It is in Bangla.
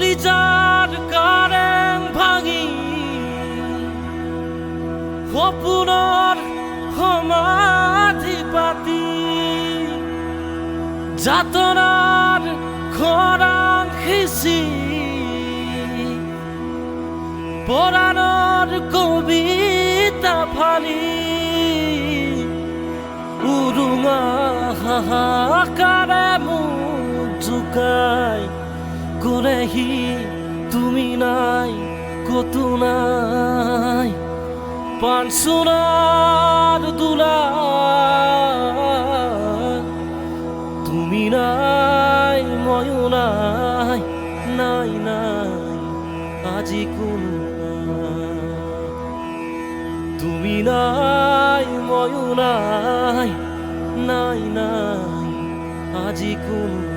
কলিজার কারেং ভাঙি। সপোনৰ সমাধি পাতি যাতনাৰ খৰাং সিঁচি পৰাণৰ কবিতা ফালি। উৰুঙা হাহাকাৰে মোক জোকাই গলেহি তুমি নাই, কতো নাই পানসোনার দুলা, তুমি নাই, ময়ো নাই নাই নাই, আজি কোনো। তুমি নাই, ময়ো নাই নাই নাই, আজি কোনো